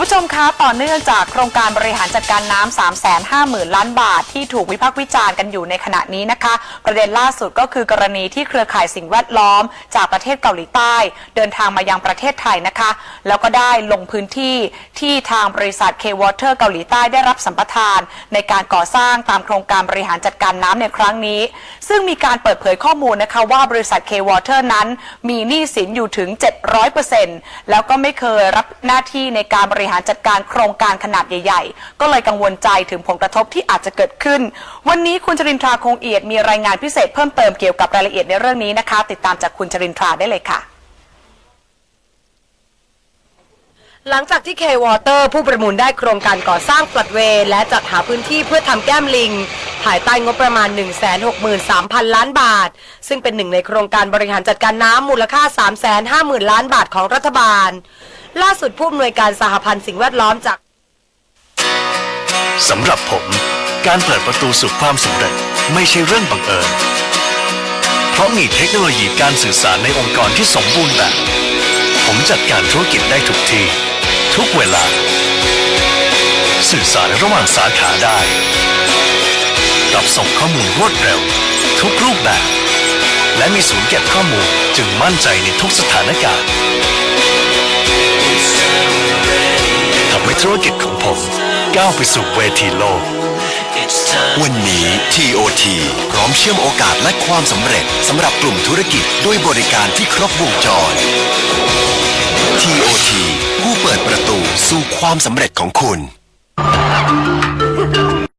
คุณผู้ชมคะต่อเนื่องจากโครงการบริหารจัดการน้ำ 3 5 0 0 0 0 ล้านบาท ที่ถูกวิพากษ์วิจารณ์กันอยู่ในขณะนี้นะคะ ประเด็นล่าสุดก็คือกรณีที่เครือข่ายสิ่งแวดล้อม จากประเทศเกาหลีใต้ เดินทางมายังประเทศไทยนะคะ แล้วก็ได้ลงพื้นที่ที่ทางบริษัท K-Water เกาหลีใต้ได้รับสัมปทาน ในการก่อสร้างตามโครงการบริหารจัดการน้ำในครั้งนี้ ซึ่งมีการเปิดเผยข้อมูลนะคะว่าบริษัท K-Water นั้น มีหนี้สินอยู่ถึง 700%แล้วก็ไม่เคยรับหน้าที่ในการบริหารจัดการโครงการขนาดใหญ่ ๆ ก็เลยกังวลใจถึงผลกระทบที่อาจจะเกิดขึ้น วันนี้คุณจรินทราคงเอียดมีรายงานพิเศษเพิ่มเติมเกี่ยวกับรายละเอียดในเรื่องนี้นะคะ ติดตามจากคุณจรินทราได้เลยค่ะหลังจากที่ K-Water ผู้ประมูลได้โครงการก่อสร้างปลัดเวและจัดหาพื้นที่เพื่อทำแก้มลิง ภายใต้งบประมาณ 163,000 ล้านบาท ซึ่งเป็นหนึ่งในโครงการบริหารจัดการน้ำมูลค่า 350,000 ล้านบาทของรัฐบาล ล่าสุดผู้อำนวยการสหพันธ์สิ่งแวดล้อมจากสำหรับผม การเปิดประตูสู่ความสำเร็จไม่ใช่เรื่องบังเอิญ เพราะมีเทคโนโลยีการสื่อสารในองค์กรที่สมบูรณ์แบบ ผมจัดการธุรกิจได้ทุกที่ ทุกเวลา สื่อสารระหว่างสาขาได้รับส่งข้อมูลรวดเร็ว ทุกรูปแบบ และมีศูนย์เก็บข้อมูลจึงมั่นใจในทุกสถานการณ์ ธุรกิจของผมก้าวไปสู่เวทีโลก วันนี้ TOT พร้อมเชื่อมโอกาสและความสำเร็จสำหรับกลุ่มธุรกิจด้วยบริการที่ครบวงจร TOT ผู้เปิดประตูสู่ความสำเร็จของคุณ